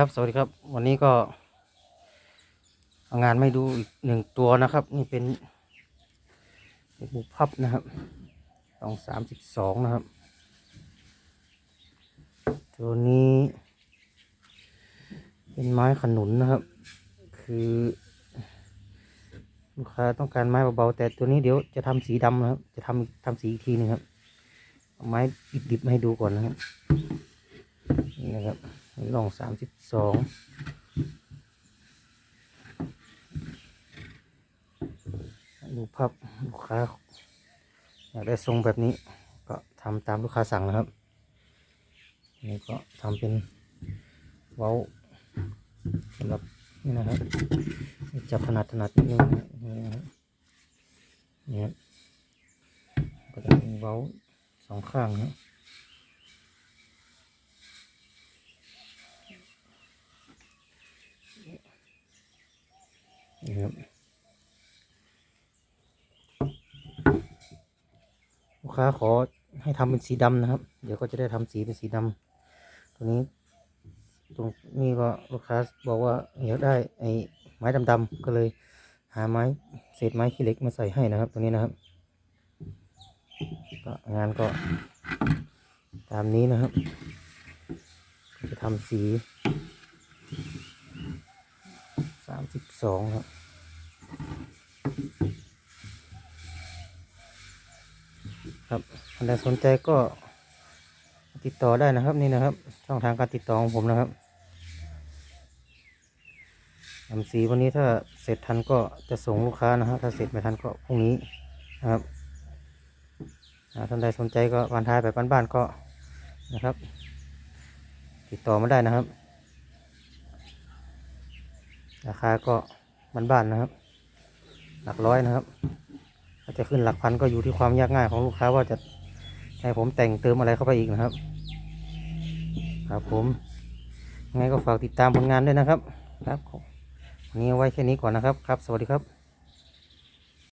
ครับ สวัสดีครับ วันนี้ก็งานไม่ดูอีกหนึ่งตัวนะครับ นี่เป็นบุพับนะครับสองสามสิบสองนะครับ ตัวนี้ เป็นไม้ขนุนนะครับ คือลูกค้าต้องการไม้เบาๆแต่ตัวนี้เดี๋ยวจะทำสีดำนะครับ จะทำทำสีอีกทีหนึงครับเอาไม้ดิบๆให้ดูก่อนนะครับนี่นะครับ ลองสามสิบสองดูภาพลูกค้า อยากได้ทรงแบบนี้ ก็ทำตามลูกค้าสั่งนะครับนี่ก็ทำเป็นเว้าสำหรับนี่นะครับจับถนัดถนัดนิดนึงนี่นะครับนี่ก็จะเป็นเว้าสองข้างนะ นี่ครับลูกค้าขอให้ทำเป็นสีดำนะครับ เดี๋ยวก็จะได้ทำสีเป็นสีดำตัวนี้ ตรงนี้ก็ลูกค้าบอกว่าอยากได้ไอ้ไม้ดำๆก็เลยหาไม้เศษไม้ขี้เหล็กมาใส่ให้นะครับ ตัวนี้นะครับก็งานก็ตามนี้นะครับ จะทำสีามสิบสองครับครับท่านใดสนใจก็ติดต่อได้นะครับนี่นะครับ ช่องทางการติดต่อของผมนะครับทำสีวันนี้ถ้าเสร็จทันก็จะส่งลูกค้านะฮะถ้าเสร็จไม่ทันก็พรุ่งนี้นะครับอ่าท่านใดสนใจก็วันท้ายไปบ้านๆก็นะครับ ติดต่อมาได้นะครับ ราคาก็มันบ้านนะครับ หลักร้อยนะครับถ้าจะขึ้นหลักพันก็อยู่ที่ความยากง่ายของลูกค้าว่าจะให้ผมแต่งเติมอะไรเข้าไปอีกนะครับ ครับผมยังไงก็ฝากติดตามผลงานด้วยนะครับ ครับวันนี้ไว้แค่นี้ก่อนนะครับ ครับ สวัสดีครับ